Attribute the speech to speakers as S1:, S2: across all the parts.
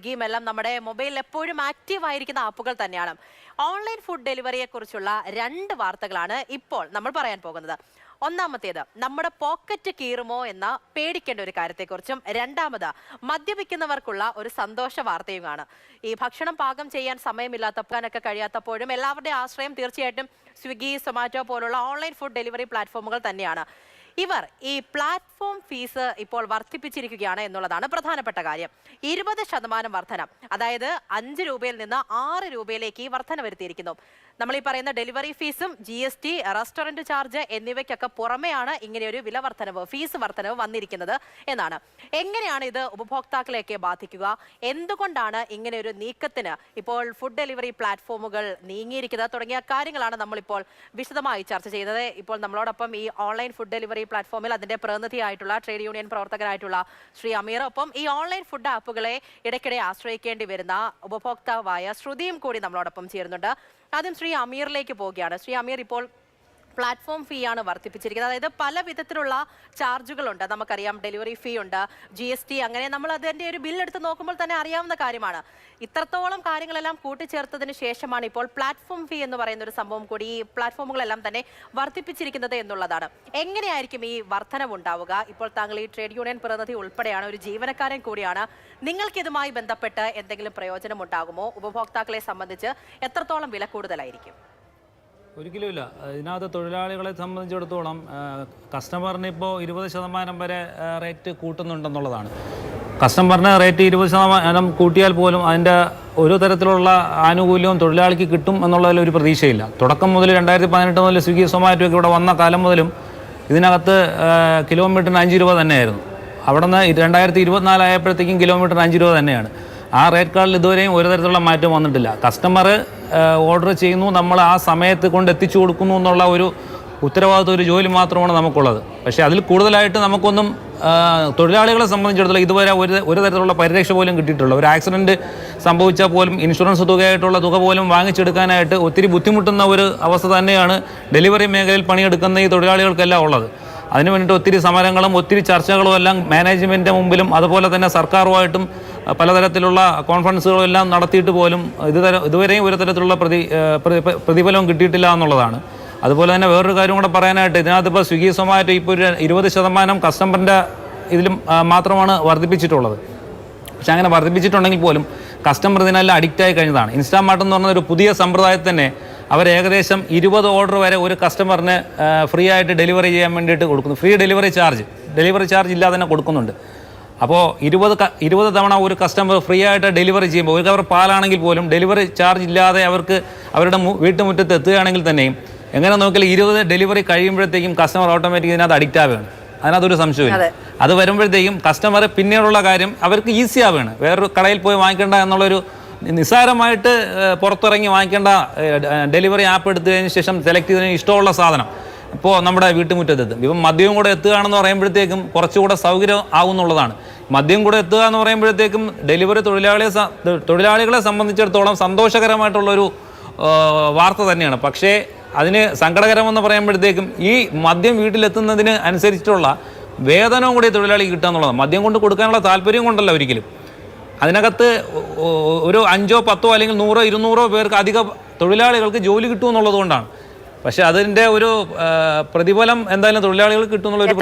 S1: സ്വിഗ്ഗിയും എല്ലാം നമ്മുടെ മൊബൈലിൽ എപ്പോഴും ആക്റ്റീവ് ആയിരിക്കുന്ന ആപ്പുകൾ തന്നെയാണ്. ഓൺലൈൻ ഫുഡ് ഡെലിവറിയെ കുറിച്ചുള്ള രണ്ട് വാർത്തകളാണ് ഇപ്പോൾ നമ്മൾ പറയാൻ പോകുന്നത്. ഒന്നാമത്തേത് നമ്മുടെ പോക്കറ്റ് കീറുമോ എന്ന പേടിക്കേണ്ട ഒരു കാര്യത്തെക്കുറിച്ചും രണ്ടാമത് മദ്യപിക്കുന്നവർക്കുള്ള ഒരു സന്തോഷ വാർത്തയുമാണ്. ഈ ഭക്ഷണം പാകം ചെയ്യാൻ സമയമില്ലാത്തപ്പോഴൊക്കെ കഴിയാത്തപ്പോഴും എല്ലാവരുടെയും ആശ്രയം തീർച്ചയായിട്ടും സ്വിഗ്ഗി സൊമാറ്റോ പോലുള്ള ഓൺലൈൻ ഫുഡ് ഡെലിവറി പ്ലാറ്റ്ഫോമുകൾ തന്നെയാണ്. ഇവർ ഈ പ്ലാറ്റ്ഫോം ഫീസ് ഇപ്പോൾ വർദ്ധിപ്പിച്ചിരിക്കുകയാണ് എന്നുള്ളതാണ് പ്രധാനപ്പെട്ട കാര്യം. ഇരുപത് ശതമാനം വർധന അതായത് അഞ്ച് രൂപയിൽ നിന്ന് ആറ് രൂപയിലേക്ക് ഈ വർധന വരുത്തിയിരിക്കുന്നു നമ്മൾ ഈ പറയുന്ന ഡെലിവറി ഫീസും G S T restaurant charge എന്നിവയ്ക്കൊക്കെ പുറമെയാണ് ഇങ്ങനെയൊരു വില വർധനവ് ഫീസ് വർധനവ് വന്നിരിക്കുന്നത് എന്നാണ്. എങ്ങനെയാണ് ഇത് ഉപഭോക്താക്കളെയൊക്കെ ബാധിക്കുക? എന്തുകൊണ്ടാണ് ഇങ്ങനെ ഒരു നീക്കത്തിന് ഇപ്പോൾ ഫുഡ് ഡെലിവറി പ്ലാറ്റ്ഫോമുകൾ നീങ്ങിയിരിക്കുന്നത്? തുടങ്ങിയ കാര്യങ്ങളാണ് നമ്മളിപ്പോൾ വിശദമായി ചർച്ച ചെയ്തത്. ഇപ്പോൾ നമ്മളോടൊപ്പം ഈ ഓൺലൈൻ ഫുഡ് ഡെലിവറി പ്ലാറ്റ്ഫോമിൽ അതിന്റെ പ്രതിനിധിയായിട്ടുള്ള ട്രേഡ് യൂണിയൻ പ്രവർത്തകരായിട്ടുള്ള ശ്രീ അമീർ. ഒപ്പം ഈ ഓൺലൈൻ ഫുഡ് ആപ്പുകളെ ഇടയ്ക്കിടെ ആശ്രയിക്കേണ്ടി വരുന്ന ഉപഭോക്താവായ ശ്രുതിയും കൂടി നമ്മളോടൊപ്പം ചേരുന്നുണ്ട്. ആദ്യം ശ്രീ അമീറിലേക്ക് പോവുകയാണ്. ശ്രീ അമീർ ഇപ്പോൾ പ്ലാറ്റ്ഫോം ഫീ ആണ് വർദ്ധിപ്പിച്ചിരിക്കുന്നത്. അതായത് പല വിധത്തിലുള്ള ചാർജുകളുണ്ട്. നമുക്കറിയാം ഡെലിവറി ഫീ ഉണ്ട് ജി എസ് ടി അങ്ങനെ നമ്മൾ അതിന്റെ ഒരു ബിൽ എടുത്ത് നോക്കുമ്പോൾ തന്നെ അറിയാവുന്ന കാര്യമാണ്. ഇത്രത്തോളം കാര്യങ്ങളെല്ലാം കൂട്ടിച്ചേർത്തതിന് ശേഷമാണ് ഇപ്പോൾ പ്ലാറ്റ്ഫോം ഫീ എന്ന് പറയുന്ന ഒരു സംഭവം കൂടി ഈ പ്ലാറ്റ്ഫോമുകളെല്ലാം തന്നെ വർദ്ധിപ്പിച്ചിരിക്കുന്നത് എന്നുള്ളതാണ്. എങ്ങനെയായിരിക്കും ഈ വർധനവ് ഉണ്ടാവുക? ഇപ്പോൾ താങ്കൾ ഈ ട്രേഡ് യൂണിയൻ പ്രതിനിധി ഉൾപ്പെടെയാണ് ഒരു ജീവനക്കാരൻ കൂടിയാണ്. നിങ്ങൾക്ക് ഇതുമായി ബന്ധപ്പെട്ട് എന്തെങ്കിലും പ്രയോജനം ഉണ്ടാകുമോ? ഉപഭോക്താക്കളെ സംബന്ധിച്ച് എത്രത്തോളം വില കൂടുതലായിരിക്കും?
S2: ഒരിക്കലുമില്ല. ഇതിനകത്ത് തൊഴിലാളികളെ സംബന്ധിച്ചിടത്തോളം കസ്റ്റമറിന് ഇപ്പോൾ ഇരുപത് ശതമാനം വരെ റേറ്റ് കൂട്ടുന്നുണ്ടെന്നുള്ളതാണ്. കസ്റ്റമറിന് റേറ്റ് ഇരുപത് ശതമാനം കൂട്ടിയാൽ പോലും അതിന്റെ ഒരു തരത്തിലുള്ള ആനുകൂല്യവും തൊഴിലാളിക്ക് കിട്ടും എന്നുള്ളതിൽ ഒരു പ്രതീക്ഷയില്ല. തുടക്കം മുതൽ രണ്ടായിരത്തി പതിനെട്ട് മുതൽ സ്വിഗ്ഗി സൊമാറ്റോ ഇവിടെ വന്ന കാലം മുതലും ഇതിനകത്ത് കിലോമീറ്ററിന് അഞ്ച് രൂപ തന്നെയായിരുന്നു. അവിടെ നിന്ന് രണ്ടായിരത്തി ഇരുപത്തിനാലായപ്പോഴത്തേക്കും കിലോമീറ്ററിന് അഞ്ച് രൂപ തന്നെയാണ്. ആ റേറ്റ് കാർഡിൽ ഇതുവരെയും ഒരു തരത്തിലുള്ള മാറ്റം വന്നിട്ടില്ല. കസ്റ്റമർ ഓർഡർ ചെയ്യുന്നു. നമ്മൾ ആ സമയത്ത് കൊണ്ട് എത്തിച്ചു കൊടുക്കുന്നു എന്നുള്ള ഒരു ഉത്തരവാദിത്വം ഒരു ജോലി മാത്രമാണ് നമുക്കുള്ളത്. പക്ഷേ അതിൽ കൂടുതലായിട്ട് നമുക്കൊന്നും തൊഴിലാളികളെ സംബന്ധിച്ചിടത്തോളം ഇതുവരെ ഒരു ഒരു തരത്തിലുള്ള പരിരക്ഷ പോലും കിട്ടിയിട്ടില്ല. ഒരു ആക്സിഡന്റ് സംഭവിച്ചാൽ പോലും ഇൻഷുറൻസ് തുകയായിട്ടുള്ള തുക പോലും വാങ്ങിച്ചെടുക്കാനായിട്ട് ഒത്തിരി ബുദ്ധിമുട്ടുന്ന ഒരു അവസ്ഥ തന്നെയാണ് ഡെലിവറി മേഖലയിൽ പണിയെടുക്കുന്ന ഈ തൊഴിലാളികൾക്കെല്ലാം ഉള്ളത്. അതിനു വേണ്ടിയിട്ട് ഒത്തിരി സമരങ്ങളും ഒത്തിരി ചർച്ചകളും എല്ലാം മാനേജ്മെന്റിന്റെ മുമ്പിലും അതുപോലെ തന്നെ സർക്കാരുമായിട്ടും പലതരത്തിലുള്ള കോൺഫറൻസുകളും എല്ലാം നടത്തിയിട്ട് പോലും ഇതുതര ഇതുവരെയും ഒരു തരത്തിലുള്ള പ്രതി പ്രതിഫലവും കിട്ടിയിട്ടില്ല എന്നുള്ളതാണ്. അതുപോലെ തന്നെ വേറൊരു കാര്യം കൂടെ പറയാനായിട്ട് ഇതിനകത്ത് ഇപ്പോൾ സ്വിഗ്ഗി സൊമാറ്റോ ഇപ്പോൾ ഒരു ഇരുപത് ശതമാനം കസ്റ്റമറിന്റെ ഇതിലും മാത്രമാണ് വർദ്ധിപ്പിച്ചിട്ടുള്ളത്. പക്ഷെ അങ്ങനെ വർദ്ധിപ്പിച്ചിട്ടുണ്ടെങ്കിൽ പോലും കസ്റ്റമർ ഇതിനെല്ലാം അഡിക്റ്റ് ആയി കഴിഞ്ഞതാണ്. ഇൻസ്റ്റാമാർട്ട് എന്ന് പറഞ്ഞ ഒരു പുതിയ സമ്പ്രദായത്തിൽ തന്നെ അവർ ഏകദേശം ഇരുപത് ഓർഡർ വരെ ഒരു കസ്റ്റമറിന് ഫ്രീ ആയിട്ട് ഡെലിവറി ചെയ്യാൻ വേണ്ടിയിട്ട് കൊടുക്കുന്നു. Free delivery charge. Delivery charge ഇല്ലാതെ തന്നെ കൊടുക്കുന്നുണ്ട്. അപ്പോൾ ഇരുപത് ഇരുപത് തവണ ഒരു കസ്റ്റമർ ഫ്രീ ആയിട്ട് ഡെലിവറി ചെയ്യുമ്പോൾ ഒരു കവർ പാലാണെങ്കിൽ പോലും ഡെലിവറി ചാർജ് ഇല്ലാതെ അവർക്ക് അവരുടെ വീട്ടുമുറ്റത്ത് എത്തുകയാണെങ്കിൽ തന്നെയും എങ്ങനെ നോക്കിയാൽ ഇരുപത് ഡെലിവറി കഴിയുമ്പോഴത്തേക്കും കസ്റ്റമർ ഓട്ടോമാറ്റിക് ഇതിനകത്ത് അഡിക്റ്റ് ആവുകയാണ്. അതിനകത്തൊരു സംശയമില്ല അത്. വരുമ്പോഴത്തേക്കും കസ്റ്റമർ പിന്നീടുള്ള കാര്യം അവർക്ക് ഈസി ആവുകയാണ്. വേറൊരു കടയിൽ പോയി വാങ്ങിക്കേണ്ട എന്നുള്ളൊരു നിസ്സാരമായിട്ട് പുറത്തിറങ്ങി വാങ്ങിക്കേണ്ട ഡെലിവറി ആപ്പ് എടുത്തതിന് ശേഷം സെലക്ട് ചെയ്തതിന് ഇഷ്ടമുള്ള സാധനം. ഇപ്പോൾ നമ്മുടെ വീട്ടുമുറ്റത്തെത്തും. ഇപ്പം മദ്യവും കൂടെ എത്തുകയാണെന്ന് പറയുമ്പോഴത്തേക്കും കുറച്ചുകൂടെ സൗകര്യം ആവുന്നുള്ളതാണ്. മദ്യം കൂടെ എത്തുക എന്ന് പറയുമ്പോഴത്തേക്കും ഡെലിവറി തൊഴിലാളിയെ തൊഴിലാളികളെ സംബന്ധിച്ചിടത്തോളം സന്തോഷകരമായിട്ടുള്ളൊരു വാർത്ത തന്നെയാണ്. പക്ഷേ അതിന് സങ്കടകരമെന്ന് പറയുമ്പോഴത്തേക്കും ഈ മദ്യം വീട്ടിലെത്തുന്നതിന് അനുസരിച്ചിട്ടുള്ള വേതനവും കൂടി തൊഴിലാളി കിട്ടുക എന്നുള്ളതാണ്. മദ്യം കൊണ്ട് കൊടുക്കാനുള്ള താല്പര്യം കൊണ്ടല്ല ഒരിക്കലും. അതിനകത്ത് ഒരു അഞ്ചോ പത്തോ അല്ലെങ്കിൽ നൂറോ ഇരുന്നൂറോ പേർക്ക് അധിക തൊഴിലാളികൾക്ക് ജോലി കിട്ടുമെന്നുള്ളത് കൊണ്ടാണ് പക്ഷെ അതിന്റെ ഒരു പ്രതിഫലം എന്തായാലും തൊഴിലാളികൾക്ക് കിട്ടുന്നുള്ള ഒരു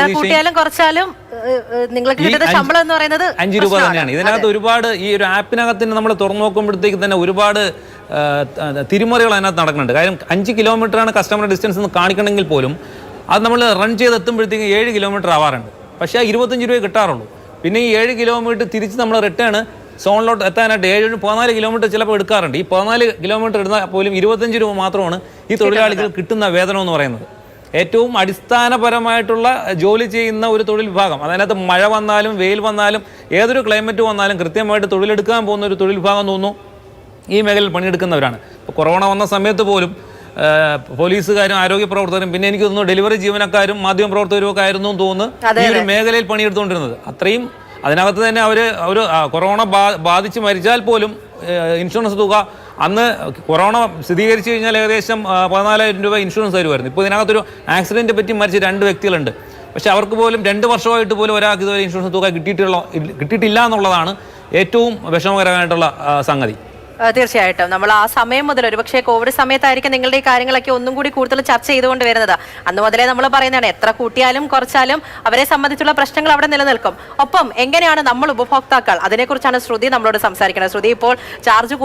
S1: കുറച്ചാലും ഏഹ്, ഏഹ്, നിങ്ങൾക്ക് കിട്ടുന്ന ശമ്പളം എന്ന് പറയുന്നത്
S2: അഞ്ച് രൂപ തന്നെയാണ്. ഇതിനകത്ത് ഒരുപാട് ഈ ഒരു ആപ്പിനകത്ത് നമ്മൾ തുറന്നു നോക്കുമ്പോഴത്തേക്ക് തന്നെ ഒരുപാട് തിരിമറികൾ അതിനകത്ത് നടക്കുന്നുണ്ട്. കാര്യം അഞ്ച് കിലോമീറ്ററാണ് കസ്റ്റമർ ഡിസ്റ്റൻസ് എന്ന് കാണിക്കണമെങ്കിൽ പോലും അത് നമ്മൾ റൺ ചെയ്ത് എത്തുമ്പോഴത്തേക്ക് ഏഴ് കിലോമീറ്റർ ആവാറുണ്ട്. പക്ഷേ ആ ഇരുപത്തഞ്ച് രൂപയെ കിട്ടാറുള്ളൂ. പിന്നെ ഈ ഏഴ് കിലോമീറ്റർ തിരിച്ച് നമ്മൾ റിട്ടേൺ സോണിലോട്ട് എത്താനായിട്ട് ഏഴ് പതിനാല് കിലോമീറ്റർ ചിലപ്പോൾ എടുക്കാറുണ്ട്. ഈ പതിനാല് കിലോമീറ്റർ ഇടുന്ന പോലും ഇരുപത്തഞ്ച് രൂപ മാത്രമാണ് ഈ തൊഴിലാളികൾ കിട്ടുന്ന വേതനം എന്ന് പറയുന്നത്. ഏറ്റവും അടിസ്ഥാനപരമായിട്ടുള്ള ജോലി ചെയ്യുന്ന ഒരു തൊഴിൽ വിഭാഗം അതിനകത്ത് മഴ വന്നാലും വെയിൽ വന്നാലും ഏതൊരു ക്ലൈമറ്റ് വന്നാലും കൃത്യമായിട്ട് തൊഴിലെടുക്കാൻ പോകുന്ന ഒരു തൊഴിൽ വിഭാഗം തോന്നുന്നു ഈ മേഖലയിൽ പണിയെടുക്കുന്നവരാണ്. ഇപ്പോൾ കൊറോണ വന്ന സമയത്ത് പോലും പോലീസുകാരും ആരോഗ്യ പ്രവർത്തകരും പിന്നെ എനിക്ക് തോന്നുന്നു ഡെലിവറി ജീവനക്കാരും മാധ്യമ പ്രവർത്തകരും ഒക്കെ ആയിരുന്നു തോന്നുന്നു ഈ ഒരു മേഖലയിൽ പണിയെടുത്തുകൊണ്ടിരുന്നത്. അത്രയും അതിനകത്ത് തന്നെ അവർ ഒരു കൊറോണ ബാധിച്ച് മരിച്ചാൽ പോലും ഇൻഷുറൻസ് തുക അന്ന് കൊറോണ സ്ഥിരീകരിച്ചു കഴിഞ്ഞാൽ ഏകദേശം പതിനാലായിരം രൂപ ഇൻഷുറൻസ് തരുമായിരുന്നു. ഇപ്പോൾ ഇതിനകത്തൊരു ആക്സിഡന്റ് പറ്റി മരിച്ച രണ്ട് വ്യക്തികളുണ്ട്. പക്ഷേ അവർക്ക് പോലും രണ്ട് വർഷമായിട്ട് പോലും ഒരാൾക്ക് ഇതുവരെ ഇൻഷുറൻസ് തുക കിട്ടിയിട്ടുള്ള കിട്ടിയിട്ടില്ല എന്നുള്ളതാണ് ഏറ്റവും വിഷമകരമായിട്ടുള്ള സംഗതി.
S1: തീർച്ചയായിട്ടും. നമ്മൾ ആ സമയം മുതൽ ഒരുപക്ഷെ കോവിഡ് സമയത്തായിരിക്കും നിങ്ങളുടെ ഈ കാര്യങ്ങളൊക്കെ ഒന്നും കൂടി കൂടുതൽ ചർച്ച ചെയ്തുകൊണ്ട് വരുന്നത്. അന്ന് മുതലേ നമ്മൾ പറയുന്നതാണ് എത്ര കൂട്ടിയാലും കുറച്ചാലും അവരെ സംബന്ധിച്ചുള്ള പ്രശ്നങ്ങൾ അവിടെ നിലനിൽക്കും. ഒപ്പം എങ്ങനെയാണ് നമ്മൾ ഉപഭോക്താക്കൾ? അതിനെക്കുറിച്ചാണ് ശ്രുതി നമ്മളോട് സംസാരിക്കുന്നത്. ശ്രുതി ഇപ്പോൾ ചാർജ്